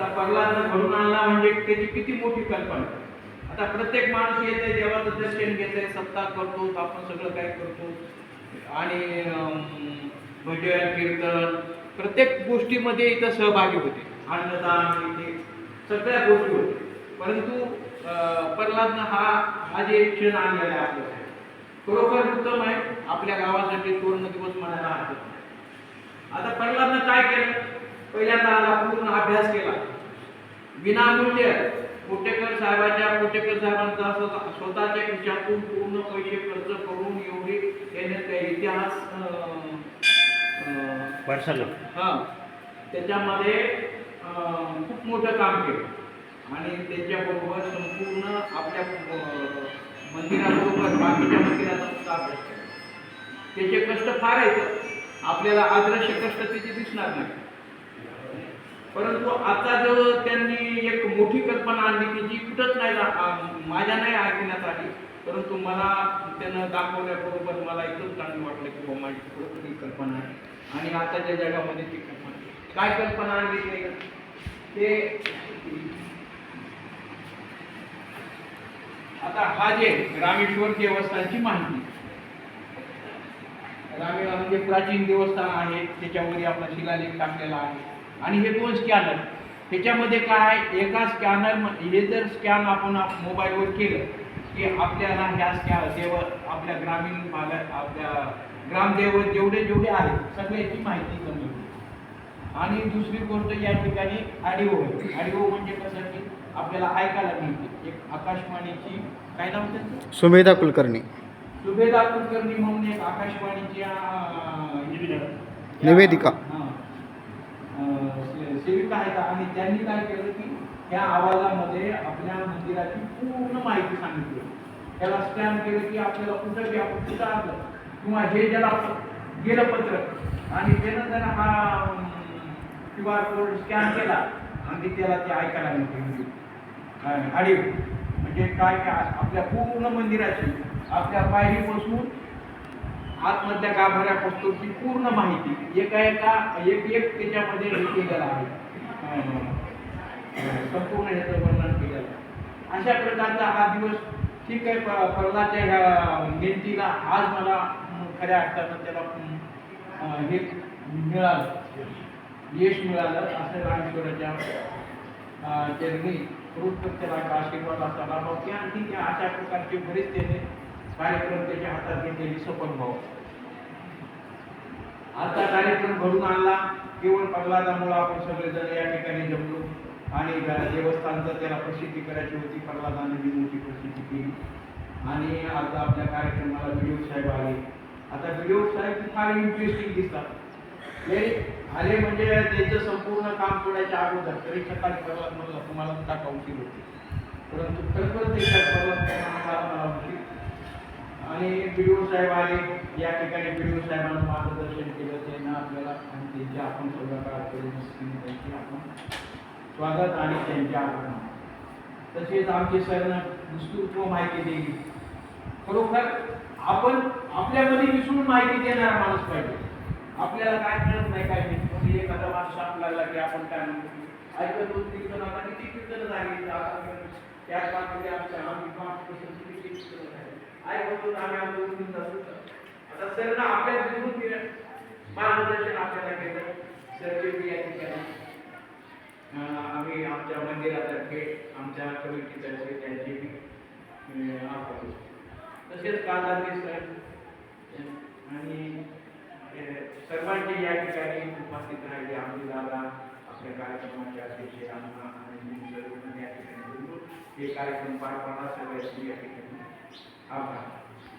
आता प्रल्हाद घडून आणला म्हणजे त्याची किती मोठी कल्पना. आता प्रत्येक माणूस येते देवाचं दर्शन घेते सप्ताह करतो आपण सगळं काय करतो. आणि अं, भजन कीर्तन प्रत्येक गोष्टीमध्ये इथं सहभागी होते. अन्नदान इथे सगळ्या गोष्टी होते परंतु प्रल्हादनं हा हा जे क्षण आणलेला आहे आपल्यासाठी खरोखर उत्तम आहे. आपल्या गावासाठी पूर्ण दिवस म्हणायला हरकत नाही. आता प्रल्हादनं काय केलं? पहिल्यांदा आला पूर्ण अभ्यास केला. विनामूल्य. कोटेकर साहेबाच्या कोटेकर साहेबांचा स्वतः- स्वतःच्या खिशातून पूर्ण पैसे खर्च करून एवढे इतिहास हा. त्याच्यामध्ये खूप मोठं काम केलं. आणि त्याच्याबरोबर संपूर्ण आपल्या मंदिराबरोबर बाकीच्या मंदिराचा सुद्धा अभ्यास केला. त्याचे कष्ट फार आहेत. आपल्याला आदर्श कष्ट त्याचे दिसणार नाही. परंतु आता जो त्यांनी एक मोठी कल्पना आणली की जी कुठंच नाही माझ्या नाही ऐकण्यात आली. परंतु मला त्यानं दाखवल्याबरोबर मला एकदम चांगलं वाटलं की बाबा माझी खरोखर ही कल्पना आहे. आणि आताच्या जगामध्ये ती कल्पना काय कल्पना आणली ते? ते आता हा जे रामेश्वर देवस्थानची माहिती. रामे म्हणजे प्राचीन देवस्थान आहे. त्याच्यामध्ये आपला शिलालेख टाकलेला आहे. आणि हे दोन स्कॅनर त्याच्यामध्ये काय एका स्कॅनर हे जर स्कॅन आपण मोबाईलवर केलं की आपल्याला ह्या स्कॅ देव आपल्या ग्रामीण भागात आपल्या ग्रामदेव जेवढे जेवढे आहेत सगळ्याची माहिती कमी होते आणि दुसरी गोष्ट या ठिकाणी ऑडिओ ऑडिओ म्हणजे कसं की आपल्याला ऐकायला मिळते. एक आकाशवाणीची काय नाव त्यांचं? सुमेधा कुलकर्णी. सुभेदार कुलकर्णी म्हणून एक आकाशवाणीची निवेदिका. सेविका आहेत? आणि त्यांनी काय केलं की त्या आवाजामध्ये आपल्या मंदिराची पूर्ण माहिती सांगितली. त्याला स्कॅन केलं की आपल्याला कुठं की आपण कुठं आलं किंवा हे ज्याला गेलं पत्र आणि त्यानं जर हा क्यू आर कोड स्कॅन केला आणि त्याला ते ऐकायला मिळते. आडिओ म्हणजे काय काय आपल्या पूर्ण मंदिराची आपल्या पायरीपासून आतमधल्या ती पूर्ण माहिती एका एका एक एक त्याच्यामध्ये हे केलेलं आहे. संपूर्ण याचं वर्णन केलेलं अशा प्रकारचा हा दिवस ठीक आहे प- प्रल्हादच्या ह्या जयंतीला आज मला खऱ्या अर्थानं त्याला हे मिळालं. यश मिळालं असं रामेश्वराच्या अं, चरणी त्याला आशीर्वाद असावा. बाकी आणखी अशा प्रकारचे बरेच त्याने कार्यक्रम त्याच्या हातात घेतलेली सफल भाव आता कार्यक्रम घडून आणला केवळ प्रल्हादामुळे आपण सगळेजण या ठिकाणी जमलो. आणि देवस्थानचं त्याला प्रसिद्धी करायची होती प्रल्हादाने मी मोठी प्रसिद्धी केली. आणि आता आपल्या कार्यक्रमाला व्हिडिओ साहेब आले. आता व्हिडिओ साहेब फार इंटरेस्टिंग दिसतात. ते आले म्हणजे त्यांचं संपूर्ण काम सोडायच्या अगोदर तरी सकाळी प्रल्हाद म्हणला तुम्हाला सुद्धा उशीर होते. परंतु खरोखर त्याच्या प्रल्हाद मला आणि बीडीओ साहेब आले. या ठिकाणी बीडीओ साहेबांना मार्गदर्शन केलं. त्यांना आपल्याला आणि त्यांच्या आपण सगळ्या त्यांची आपण स्वागत आणि त्यांचे आभार. तसेच आमचे सरनं विस्तृत माहिती दिली. खरोखर आपण आपल्यामध्ये विसरून माहिती देणारा माणूस पाहिजे. आपल्याला काय कळत नाही काय म्हणजे एखादा माणूस सांगू लागला की आपण काय म्हणतो. ऐकत होतो कीर्तन आता किती कीर्तन झाली. त्याच काळामध्ये आमच्या आम्ही पाच वर्षाची किती कीर्तन आम्ही उठून आता सरनं आपल्या विसरून मार्गदर्शन आपल्याला केलं. या ठिकाणी आम्ही आमच्या मंदिरातर्फे आमच्या कमिटीतर्फे त्यांचे आभार. तसेच कालांनी सर आणि सर्वांचे या ठिकाणी उपस्थित राहिले. आमचे दादा आपल्या कार्यक्रमाचे अध्यक्ष अण्णा आणि या ठिकाणी हे कार्यक्रम पार पाडा सगळ्यांची या ठिकाणी आभार